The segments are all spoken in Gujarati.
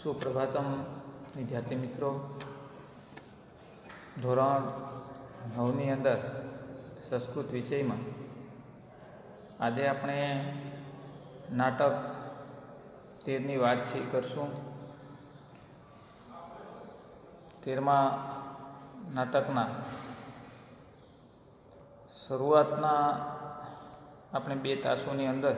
સુપ્રભાતમ, વિદ્યાર્થી મિત્રો. ધોરણ નવની અંદર સંસ્કૃત વિષયમાં આજે આપણે નાટક તેરની વાતચીત કરશું. તેરમાં નાટકના શરૂઆતના આપણે બે તાસોની અંદર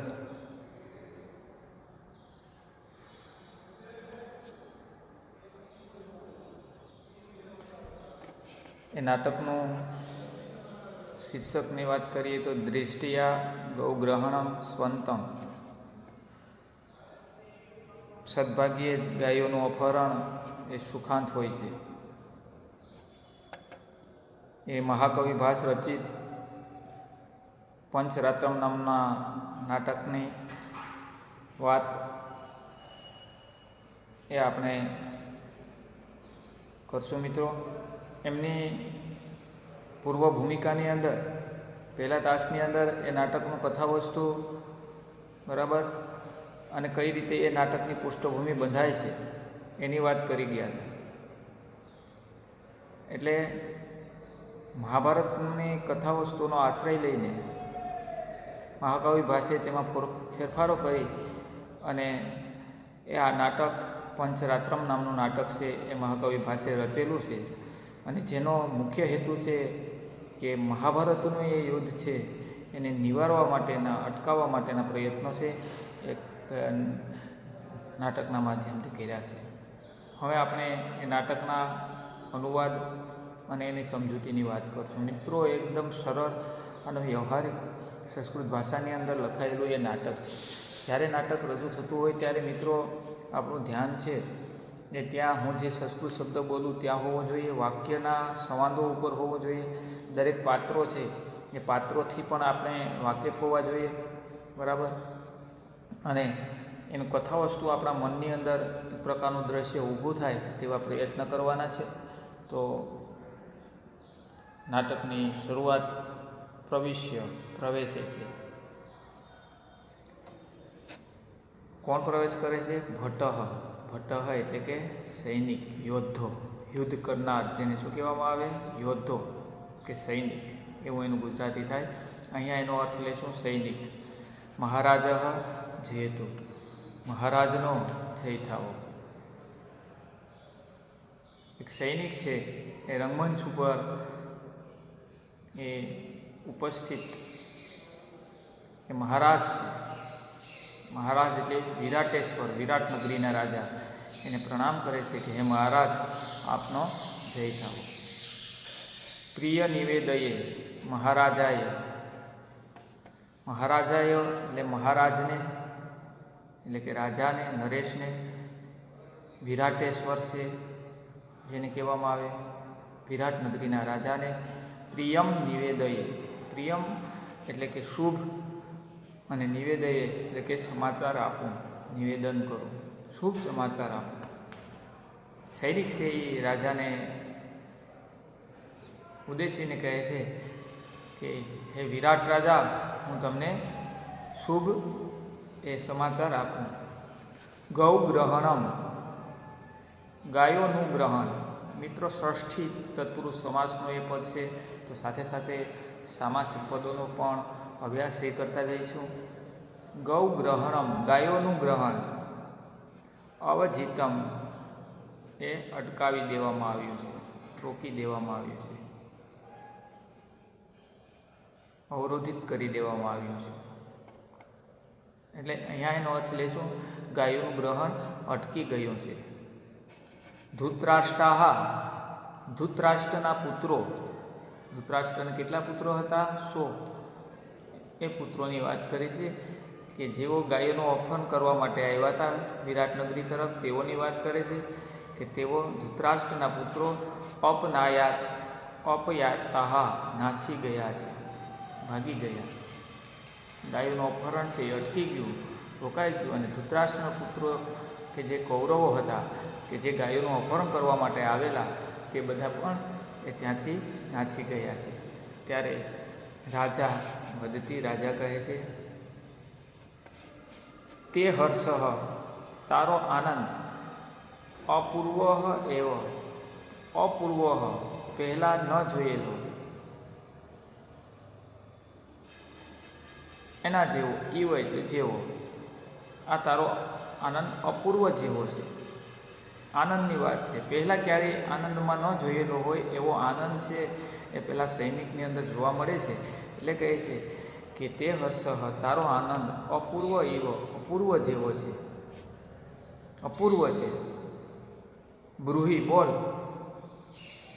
એ નાટકનું શીર્ષકની વાત કરીએ તો દૃષ્ટિયા ગૌગ્રહણમ સ્વંતમ. સદભાગ્યે ગાયોનું અપહરણ એ સુખાંત હોય છે. એ મહાકવિ ભાસ રચિત પંચરાત્રમ નામના નાટકની વાત એ આપણે કરશું મિત્રો? એમની પૂર્વ ભૂમિકાની અંદર, પહેલા તાસની અંદર એ નાટકનું કથાવસ્તુ, બરાબર? અને કઈ રીતે એ નાટકની પૃષ્ઠભૂમિ બંધાય છે, એની વાત કરી ગયા હતા. એટલે મહાભારતની કથાવસ્તુનો આશ્રય લઈને મહાકવિ ભાષે તેમાં ફેરફારો કરી અને એ આ નાટક પંચરાત્રમ નામનું નાટક છે, એ મહાકવિ ભાષે રચેલું છે. અને જેનો મુખ્ય હેતુ છે કે મહાભારતનું એ યુદ્ધ છે, એને નિવારવા માટેના, અટકાવવા માટેના પ્રયત્નો છે, એક નાટકના માધ્યમથી કર્યા છે. હવે આપણે એ નાટકના અનુવાદ અને એની સમજૂતીની વાત કરશું. મિત્રો, એકદમ સરળ અને વ્યવહારિક સંસ્કૃત ભાષાની અંદર લખાયેલું એ નાટક છે. જ્યારે નાટક રજૂ થતું હોય ત્યારે મિત્રો આપણું ધ્યાન છે એ ત્યાં હું જે સંસ્કૃત શબ્દ બોલું ત્યાં હોવો જોઈએ, વાક્યના સંવાદો ઉપર હોવો જોઈએ. દરેક પાત્રો છે એ પાત્રોથી પણ આપણે વાકેફ હોવા જોઈએ, બરાબર? અને એનું કથા વસ્તુ આપણા મનની અંદર એક પ્રકારનું દ્રશ્ય ઊભું થાય તેવા પ્રયત્ન કરવાના છે. તો નાટકની શરૂઆત પ્રવિશ્ય પ્રવેશે છે. કોણ પ્રવેશ કરે છે? ભટ્ટ. ભટ્ટ એટલે કે સૈનિક, યોદ્ધો. યુદ્ધ કરનાર જેને શું કહેવામાં આવે? યોદ્ધો કે સૈનિક. એવું એનું ગુજરાતી થાય. અહીંયા એનો અર્થ લેશું સૈનિક. મહારાજ જેતુ મહારાજનો જય થાવો. એક સૈનિક છે, એ રંગમંચ ઉપર એ ઉપસ્થિત. એ મહારાજ છે મહારાજ એટલે વિરાટેશ્વર, વિરાટ નગરીના રાજા. એને પ્રણામ કરે છે કે હે મહારાજ, આપનો જય થાવો. પ્રિય નિવેદયે મહારાજાએ મહારાજાએ એટલે મહારાજને, એટલે કે રાજાને, નરેશને. વિરાટેશ્વર છે, જેને કહેવામાં આવે. વિરાટ નગરીના રાજાને. પ્રિયમ નિવેદયે. પ્રિયમ એટલે કે શુભ અને નિવેદયે એટલે કે સમાચાર આપું, નિવેદન કરું. શુભ સમાચાર આપું? સૈનિક છે એ રાજાને ઉદ્દેશીને કહે છે કે, હે વિરાટ રાજા, હું તમને શુભ એ સમાચાર આપું. ગૌ ગ્રહણમ. ગાયોનું ગ્રહણ. મિત્રો, ષષ્ઠી તત્પુરુષ સમાસનો એ પદ છે. તો સાથે સાથે સામાસિક પદોનો પણ અભ્યાસ એ કરતા જઈશું. ગૌ ગ્રહણમ, ગાયોનું ગ્રહણ. અવજીતમ એ અટકાવી દેવામાં આવ્યું છે, રોકી દેવામાં આવ્યું છે. અવરોધિત કરી દેવામાં આવ્યું છે. એટલે અહીંયા એનો અર્થ લેશું, ગાયોનું ગ્રહણ અટકી ગયું છે. ધૂતરાષ્ટ્રાહા ધૂતરાષ્ટ્રના પુત્રો. ધૂતરાષ્ટ્રના કેટલા પુત્રો હતા? સો. એ પુત્રોની વાત કરી છે કે જેઓ ગાયોનું અપહરણ કરવા માટે આવ્યા હતા વિરાટનગરી તરફ, તેઓની વાત કરે છે કે તેઓ ધૃતરાષ્ટ્રના પુત્રો અપનાયાત અપયાતાહા નાસી ગયા છે, ભાગી ગયા. ગાયોનું અપહરણ છે એ અટકી ગયું, રોકાઈ ગયું અને ધૃતરાષ્ટ્રના પુત્રો કે જે કૌરવો હતા કે જે ગાયોનું અપહરણ કરવા માટે આવેલા, તે બધા પણ એ ત્યાંથી નાસી ગયા છે. ત્યારે રાજા વદતી રાજા કહે છે, તે હર્ષ તારો આનંદ અપૂર્વ એવ. અપૂર્વ પહેલાં ન જોયેલો. એના જેવો, ઈવ એટલે જેવો. આ તારો આનંદ અપૂર્વ જેવો છે. આનંદની વાત છે. પહેલાં ક્યારેય આનંદમાં ન જોયેલો હોય એવો આનંદ છે એ પેલા સૈનિકની અંદર જોવા મળે છે. એટલે કહે છે કે તે હર્ષ તારો આનંદ અપૂર્વ એવો, અપૂર્વ જેવો છે. અપૂર્વ છે. બ્રુહી બોલ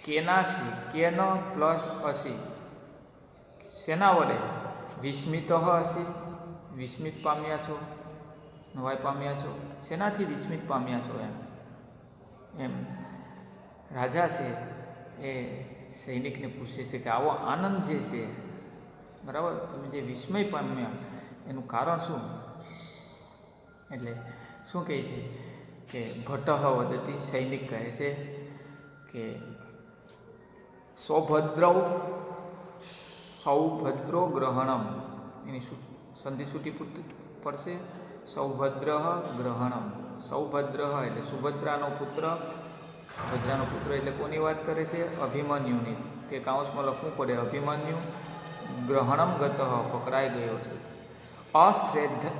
કેનાસી કેન પ્લસ અસી? શેના વડે? વિસ્મિત હસી વિસ્મિત પામ્યા છો? નવાઈ પામ્યા છો? શેનાથી વિસ્મિત પામ્યા છો એમ? એમ. રાજા છે એ સૈનિકને પૂછે છે કે આવો આનંદ જે છે, બરાબર? તમે જે વિસ્મય પામ્યા, એનું કારણ શું? એટલે શું કહે છે કે ભટ્ટ વદતી સૈનિક કહે છે કે સૌભદ્રવ સૌભદ્રો ગ્રહણમ. એની સંધિ છૂટી પડશે. સૌભદ્ર ગ્રહણમ. સૌભદ્ર એટલે સુભદ્રાનો પુત્ર સુભદ્રાનો પુત્ર એટલે કોની વાત કરે છે? અભિમન્યુની. તે કાઉન્સમાં લખવું પડે, અભિમન્યુ ગ્રહણમ ગત પકડાઈ ગયો છે. અશ્રદ્ધ,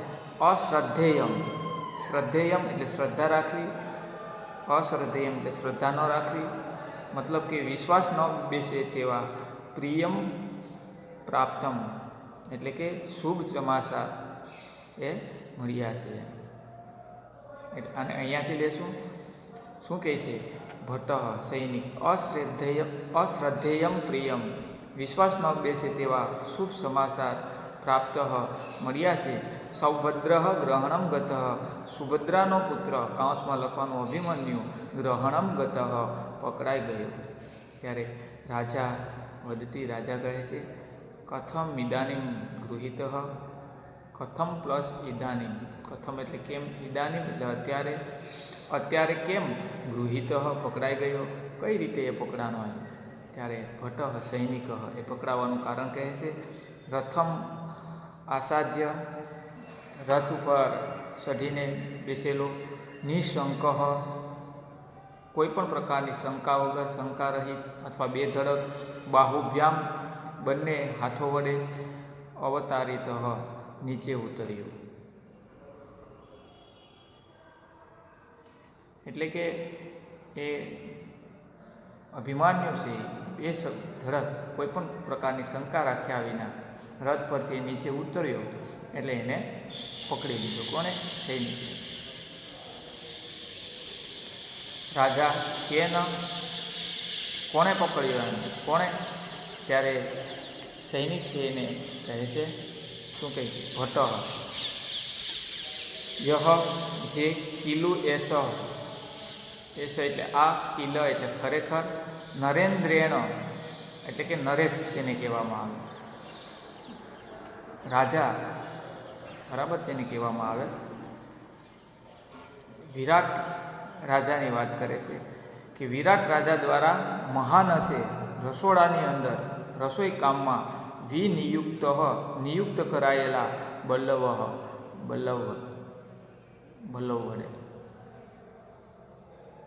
અશ્રદ્ધેયમ. શ્રદ્ધેયમ એટલે શ્રદ્ધા રાખવી. અશ્રદ્ધેયમ એટલે શ્રદ્ધા ન રાખવી. મતલબ કે વિશ્વાસ ન બેસે તેવા પ્રિયમ પ્રાપ્તમ. એટલે કે શુભ ચમાસા એ મળ્યા છે. અને અહીંયાથી લેશું. શું કહે છે? ભટ્ટ સૈનિક, અશ્રદ્ધેય, અશ્રદ્ધેયમ પ્રિયમ. ન બેસે તેવા શુભ સમાચાર પ્રાપ્ત મળ્યા છે. સૌભદ્ર ગ્રહણમ ગત. સુભદ્રાનો પુત્ર કાંસમાં લખવાનું અભિમન્યુ, ગ્રહણમ ગત, પકડાઈ ગયો. ત્યારે રાજા, વધતી રાજા કહે છે, કથમ ઇદાનીમ ગૃહિત. કથમ પ્લસ ઇદાનીમ. કથમ એટલે કેમ ઇદાનીમ? એટલે અત્યારે અત્યારે કેમ ગૃહિત પકડાઈ ગયો? કઈ રીતે એ પકડાનો હોય ત્યારે ભટ્ટ સૈનિક એ પકડાવાનું કારણ કહે છે. રથમ આસાધ્ય રથ ઉપર ચઢીને બેસેલો. નિશંક કોઈ પણ પ્રકારની શંકા વગર શંકા રહિત અથવા બેધડક બાહુભ્યામ બંને હાથો વડે અવતારિત નીચે ઉતર્યું. એટલે કે એ અભિમાન્યુ છે, એ ધડક કોઈ પણ પ્રકારની શંકા રાખ્યા વિના રથ પરથી નીચે ઉતર્યો એટલે એને પકડી લીધો. કોને સૈનિક. રાજા, કે ન? કોણે પકડ્યો એમ? કોણે? ત્યારે સૈનિક છે એને કહે છે શું કહે છે ભટ યહ જે કિલુ એસ. એસ એટલે આ કિલ એટલે ખરેખર નરેન્દ્રેણ, એટલે કે નરેશ જેને કહેવામાં આવે. રાજા, બરાબર જેને કહેવામાં આવે. વિરાટ રાજાની વાત કરે છે કે વિરાટ રાજા દ્વારા મહાન હશે રસોડાની અંદર, રસોઈ કામમાં વિનિયુક્ત, નિયુક્ત કરાયેલા બલ્લવ બલ્લવ બલ્લવ વડે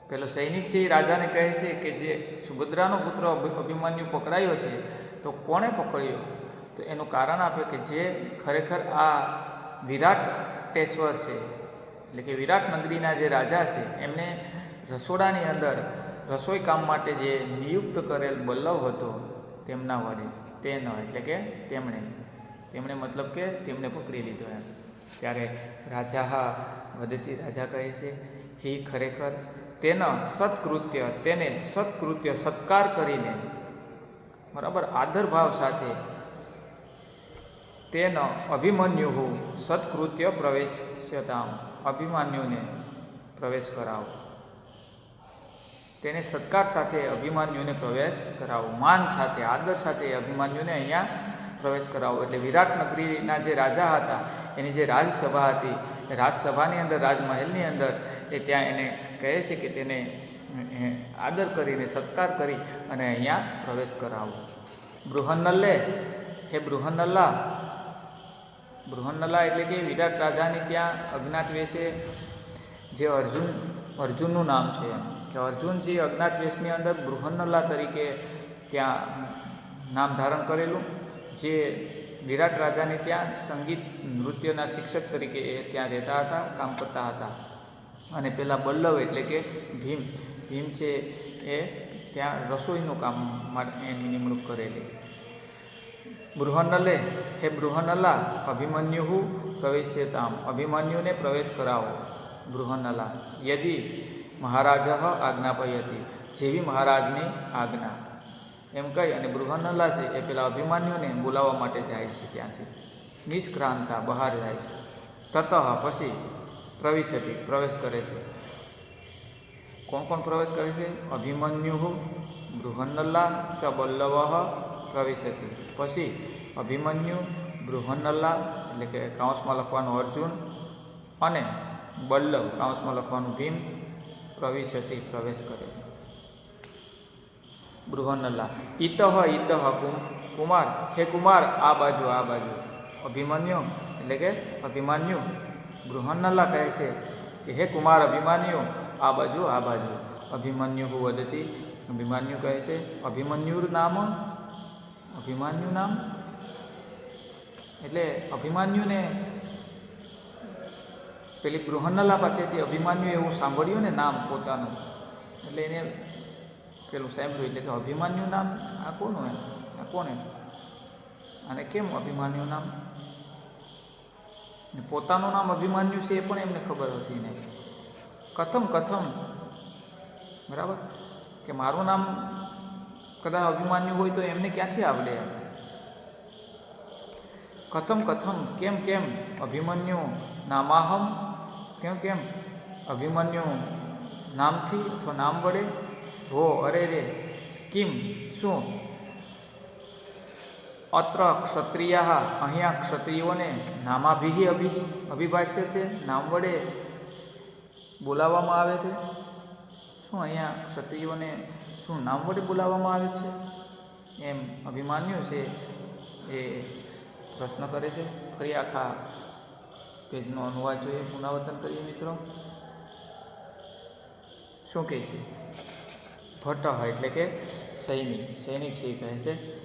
પેલો સૈનિક છે એ રાજાને કહે છે કે જે સુભદ્રાનો પુત્ર અભિમન્યુ પકડાયો છે, તો કોણે પકડ્યો? તો એનું કારણ આપે કે જે ખરેખર આ વિરાટ ટેશ્વર છે, એટલે કે વિરાટ નગરીના જે રાજા છે, એમને રસોડાની અંદર રસોઈ કામ માટે જે નિયુક્ત કરેલ બલ્લવ હતો, તેમના વડે. તે ન એટલે કે તેમણે. તેમણે મતલબ કે તેમણે પકડી લીધો એમ. ત્યારે રાજા હા વધતી રાજા કહે છે, હી ખરેખર, તેના સત્કૃત્ય, તેને સત્કૃત્ય સત્કાર કરીને બરાબર આદરભાવ સાથે તેનો અભિમન્યુ હું સત્કૃત્ય પ્રવેશ્યતામ, અભિમાન્યુને પ્રવેશ કરાવો. તેને સત્કાર સાથે અભિમાન્યુને પ્રવેશ કરાવો. માન સાથે, આદર સાથે અભિમાન્યુને અહીંયા પ્રવેશ કરાવો. એટલે વિરાટ નગરીના જે રાજા હતા, એની જે રાજસભા હતી, રાજસભાની અંદર, રાજમહેલની અંદર, એ ત્યાં એને કહે છે કે તેને આદર કરીને, સત્કાર કરી અને અહીંયા પ્રવેશ કરાવો. બૃહન્નલ્લે, હે બૃહન્નલ્લા બૃહન્નલ્લા એટલે કે વિરાટ રાજાની ત્યાં અજ્ઞાત વેશે જે અર્જુન અર્જુનનું નામ છે. કે અર્જુનજી અજ્ઞાતવેશની અંદર બૃહન્નલ્લા તરીકે ત્યાં નામ ધારણ કરેલું, જે વિરાટ રાજાને ત્યાં સંગીત નૃત્યના શિક્ષક તરીકે એ ત્યાં રહેતા હતા, કામ કરતા હતા. અને પેલા બલ્લવ એટલે કે ભીમ. ભીમ છે એ ત્યાં રસોઈનું કામ માટે એની નિમણૂક કરેલી. બૃહનલે હે બૃહન્નલા, અભિમન્યુ પ્રવેશ્યતામ. અભિમન્યુને પ્રવેશ કરાવો. બૃહન્નલા યદી મહારાજા આજ્ઞાપયતી. જેવી મહારાજની આજ્ઞા. એમ કહી અને બૃહન્નલા છે એ પેલા અભિમાન્યુને બોલાવવા માટે જાય છે ત્યાંથી. નિષ્ક્રાંતા બહાર જાય છે. તતઃ પછી પ્રવિશતી પ્રવેશ કરે છે. કોણ કોણ પ્રવેશ કરે છે? અભિમન્યુ બૃહન્નલા ચ બલ્લવ પ્રવિશતી. પછી અભિમન્યુ બૃહન્નલા એટલે કે કાંસમાં લખવાનું અર્જુન અને બલ્લવ કાંસમાં લખવાનું ભીમ પ્રવિશતી પ્રવેશ કરે છે. બૃહન્નલા ઇતઃ ઇતઃ કુમ, કુમાર, હે કુમાર, આ બાજુ આ બાજુ. અભિમન્યુ, એટલે કે અભિમાન્યુ. બૃહનલ્લા કહે છે કે, હે કુમાર, અભિમાન્યુ, આ બાજુ આ બાજુ. અભિમન્યુ વદતી, અભિમાન્યુ કહે છે, અભિમન્યુર નામ? અભિમાન્યુ નામ? એટલે અભિમાન્યુને પેલી બૃહન્નલા પાસેથી અભિમાન્યુ એવું સાંભળ્યું ને નામ પોતાનું. એટલે એને પેલું સાંભળ્યું એટલે કે અભિમાન્યુ નામ આ કોનું એમ? આ કોને અને કેમ અભિમાન્યુ નામ? ને પોતાનું નામ અભિમાન્યુ છે એ પણ એમને ખબર હતી નહીં કથમ કથમ. બરાબર? કે મારું નામ કદાચ અભિમાન્યુ હોય તો એમને ક્યાંથી આવડે કથમ કથમ. કેમ કેમ? અભિમન્યુ નામાહમ કેમ કેમ અભિમન્યુ, નામથી અથવા નામ વડે? હો, અરે રે, કિમ, શું? અત્ર ક્ષત્રિયા, અહીંયા ક્ષત્રિયોને નામાભિહી અભિ, અભિભાષ્ય છે નામ વડે બોલાવવામાં આવે છે? શું અહીંયા ક્ષત્રિયોને શું નામ વડે બોલાવવામાં આવે છે? એમ અભિમાન્યુ છે એ પ્રશ્ન કરે છે. ફરી આખા પેજનો અનુવાદ જોઈએ પુનરાવર્તન કરીએ મિત્રો. શું કહે છે? ભટ્ટ એટલે કે સૈનિક. સૈનિક છે કહે છે.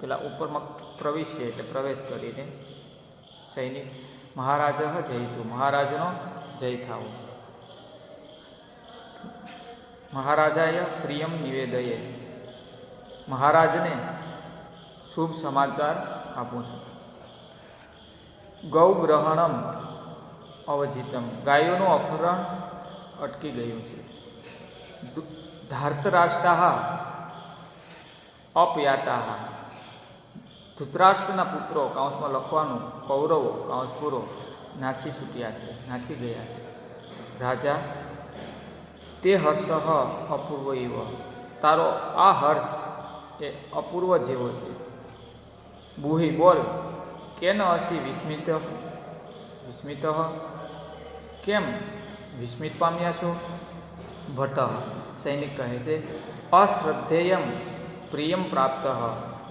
પેલા ઉપરમાં પ્રવેશ છે એટલે પ્રવેશ કરીને સૈનિક. મહારાજ જયતું મહારાજનો જય થાવો. મહારાજાય પ્રિયમ નિવેદયે. મહારાજને શુભ સમાચાર આપું છું. ગૌગ્રહણમ અવજિતમ ગાયોનું અપહરણ અટકી ગયું છે. ધાર્તરાષ્ટ્રા અપયાતા ધૃતરાષ્ટ્રના પુત્રો કાંસમાં લખવાનું કૌરવો કાંસ પૂરો નાચી છૂટ્યા છે, નાચી ગયા છે. રાજા, તે હર્ષ અપૂર્વ એવો. તારો આ હર્ષ એ અપૂર્વ જેવો છે. બુહી બોલ. કેન અસી વિસ્મિત? વિસ્મિત? કેમ વિસ્મિત પામ્યા છો? ભટ્ટ, સૈનિક કહે છે, અશ્રદ્ધેયમ પ્રિયમ પ્રાપ્ત.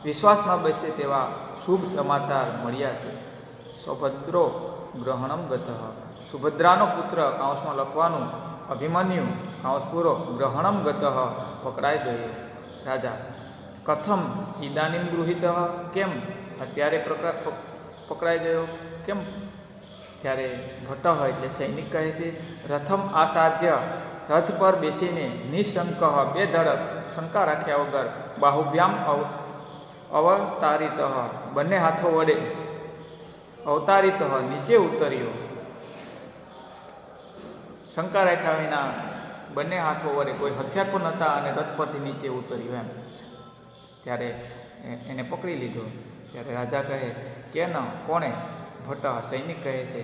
વિશ્વાસ ન બેસે તેવા શુભ સમાચાર મળ્યા છે. સૌભદ્રો ગ્રહણમ ગત. સુભદ્રાનો પુત્ર કાંસમાં લખવાનું અભિમન્યુ કાંસ પૂરો ગ્રહણમ ગત, પકડાઈ ગયો. રાજા, કથમ ઇદાનીમ ગૃહિત? કેમ? અત્યારે પ્રકા પકડાઈ ગયો. કેમ? ત્યારે ભટ્ટ એટલે સૈનિક કહે છે, રથમ આસાધ્ય, રથ પર બેસીને નિશંક બે ધડક, શંકા રાખ્યા વગર બાહુભ્યામ અવ, અવતારિત બંને હાથો વડે અવતારિત નીચે ઉતર્યો. શંકા રાખ્યા વિના બંને હાથો વડે કોઈ હથિયાર પણ નહોતા અને રથ પરથી નીચે ઉતર્યો એમ. ત્યારે એને પકડી લીધો. ત્યારે રાજા કહે કે ન કોણે? ભટ્ટ સૈનિક કહે છે,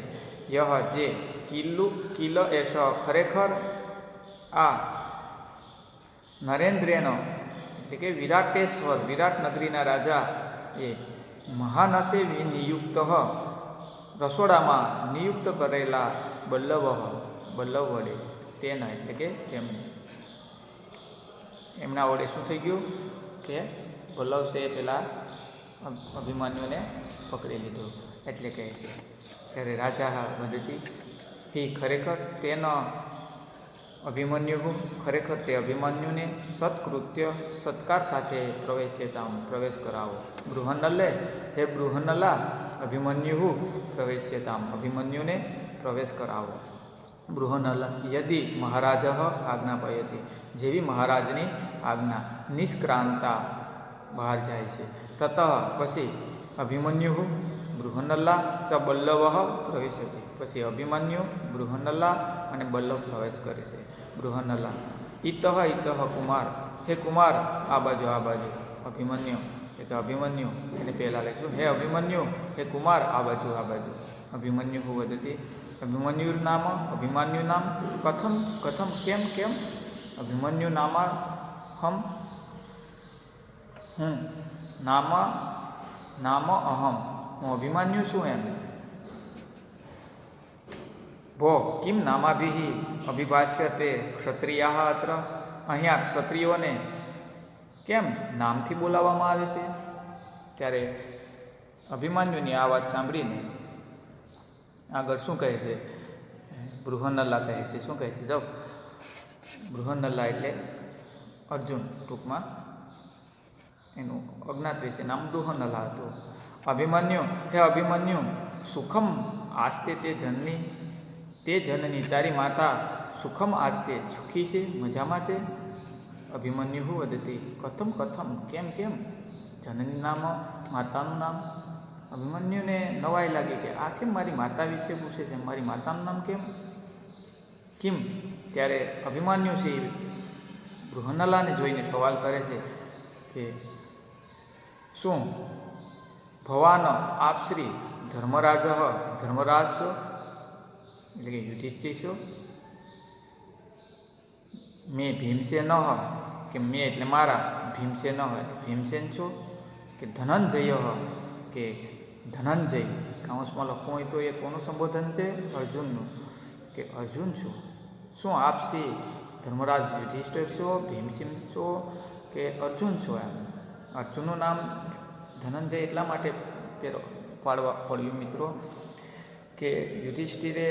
યહ જે કિલ્લુ કિલ એશ ખરેખર આ નરેન્દ્રેનો એટલે કે વિરાટેશ્વર, વિરાટ નગરીના રાજા એ મહાનસે નિયુક્ત રસોડામાં નિયુક્ત કરેલા બલ્લવ બલ્લવ વડે તેના એટલે કે તેમને. એમના વડે શું થઈ ગયું? કે બલ્લવ છે પેલા અભિમાન્યુને પકડી લીધો. એટલે કહે છે ત્યારે રાજા વદતી હે ખરેખર તેનો અભિમન્યુ ખરેખર તે અભિમન્યુને સત્કૃત્ય, સત્કાર સાથે પ્રવેશે તામ પ્રવેશ કરાવો. બૃહનલે હે બૃહનલા અભિમન્યુ પ્રવેશ્ય તામ અભિમન્યુને પ્રવેશ કરાવો. બૃહનલ યદિ મહારાજ આજ્ઞાપયતી. જેવી મહારાજની આજ્ઞા નિષ્ક્રાંતા બહાર જાય છે. તત પછી અભિમન્યુ બૃહનલ્લા ચ બલ્લવ પ્રવેશતી પછી અભિમન્યુ બૃહનલ્લા અને બલ્લવ પ્રવેશ કરે છે। બૃહનલ્લા ઇતઃ ઇતઃ કુમાર। હે કુમાર, આ બાજુ આ બાજુ। અભિમન્યુ। એટલે અભિમન્યુ। એને પહેલાં લઈશું। હે અભિમન્યુ, હે કુમાર, આ બાજુ આ બાજુ। અભિમન્યુ વદતી અભિમન્યુ નામ અભિમન્યુ નામ। કથમ કથમ, કેમ કેમ? અભિમન્યુ નામા હમ। હું નામ નામ અહમ. હું અભિમાન્યુ છું એમ. ભો, કિમ નામાભિ અભિભાષ્યતે ક્ષત્રિયા અત્ર. અહીંયા ક્ષત્રિયોને કેમ નામથી બોલાવવામાં આવે છે? ત્યારે અભિમાન્યુની આ વાત સાંભળીને આગળ શું કહે છે? બૃહનલ્લા કહે છે. શું કહે છે? જાઓ. બૃહનલ્લા એટલે અર્જુન ટૂંકમાં એનું અજ્ઞાત વિશે નામ બૃહનલ્લા હતું અભિમન્યુ, હે અભિમન્યુ, સુખમ આસ્તે તે જનની તે જનની તારી માતા સુખમ આસ્તે સુખી છે, મજામાં છે? અભિમન્યુ હું વદતી કથમ કથમ, કેમ કેમ? જનની નામ, માતાનું નામ? અભિમન્યુને નવાઈ લાગી કે આ કેમ મારી માતા વિશે પૂછે છે? મારી માતાનું નામ કેમ? કેમ? ત્યારે અભિમાન્યુ છે બૃહનલાને જોઈને સવાલ કરે છે કે શું ભવાન આપશ્રી ધર્મરાજ ધર્મરાજ છો એટલે કે યુધિષ્ઠિર છો મેં ભીમસેન, કે મેં એટલે મારા ભીમસેન, એટલે ભીમસેન છો. કે ધનંજય કે ધનંજય કાઉન્સમાં લખવું હોય તો એ કોનું સંબોધન છે? અર્જુનનું. કે અર્જુન છો. શું આપ શ્રી ધર્મરાજ યુધિષ્ઠિર છો ભીમસિંહ છો? કે અર્જુન છો એમ? અર્જુનનું નામ ધનંજય એટલા માટે પેલો પાડવા પડ્યું મિત્રો કે યુધિષ્ઠિરે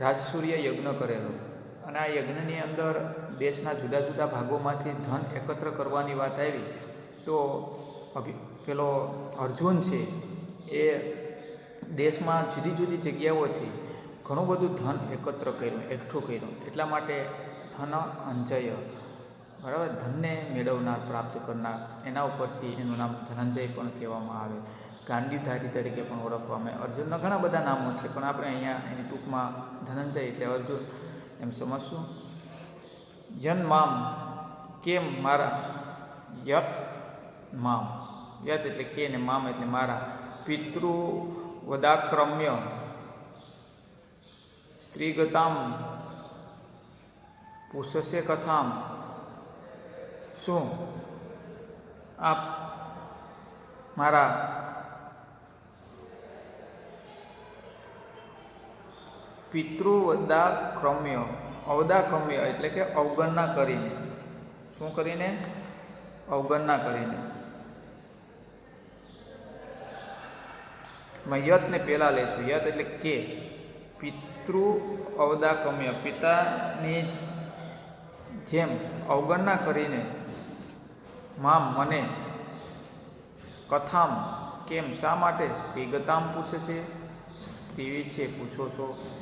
રાજસૂર્ય યજ્ઞ કરેલો. અને આ યજ્ઞની અંદર દેશના જુદા જુદા ભાગોમાંથી ધન એકત્ર કરવાની વાત આવી. તો પેલો અર્જુન છે એ દેશમાં જુદી જુદી જગ્યાઓથી ઘણું બધું ધન એકત્ર કર્યું, એકઠું કર્યું. એટલા માટે ધન અંજય બરાબર? ધનને મેળવનાર, પ્રાપ્ત કરનાર, એના ઉપરથી એનું નામ ધનંજય પણ કહેવામાં આવે. ગાંડીધારી તરીકે પણ ઓળખવામાં આવે. અર્જુનના ઘણા બધા નામો છે, પણ આપણે અહીંયા એની ટૂંકમાં ધનંજય એટલે અર્જુન એમ સમજશું. યન મામ, કેમ મારા? યત મામ. યત એટલે કે ને મામ એટલે મારા. પિતૃ વદાક્રમ્ય. સ્ત્રીગતામ. પુષસ્ય કથામ. શું? આપ મારા પિતૃવદાક્રમ્ય, અવદાક્રમ્ય એટલે કે અવગણના કરીને. શું કરીને? અવગણના કરીને. મહ્યતને પહેલાં લઈશું યત એટલે કે પિતૃ અવદા કમ્ય પિતાની જ જેમ અવગણના કરીને મામ, મને કથામ કેમ શા માટે સ્ત્રીગતામ પૂછે છે? સ્ત્રી વિશે પૂછો છો?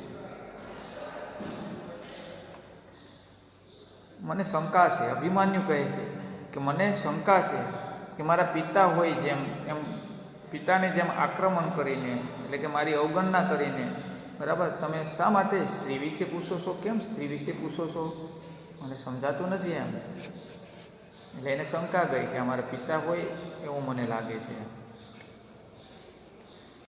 મને શંકા છે, અભિમાન્યુ કહે છે કે મને શંકા છે કે મારા પિતા હોય જેમ, એમ પિતાને જેમ આક્રમણ કરીને, એટલે કે મારી અવગણના કરીને, બરાબર? તમે શા માટે સ્ત્રી વિશે પૂછો છો? કેમ સ્ત્રી વિશે પૂછો છો? મને સમજાતું નથી એમ. એટલે એને શંકા ગઈ કે અમારા પિતા હોય એવું મને લાગે છે.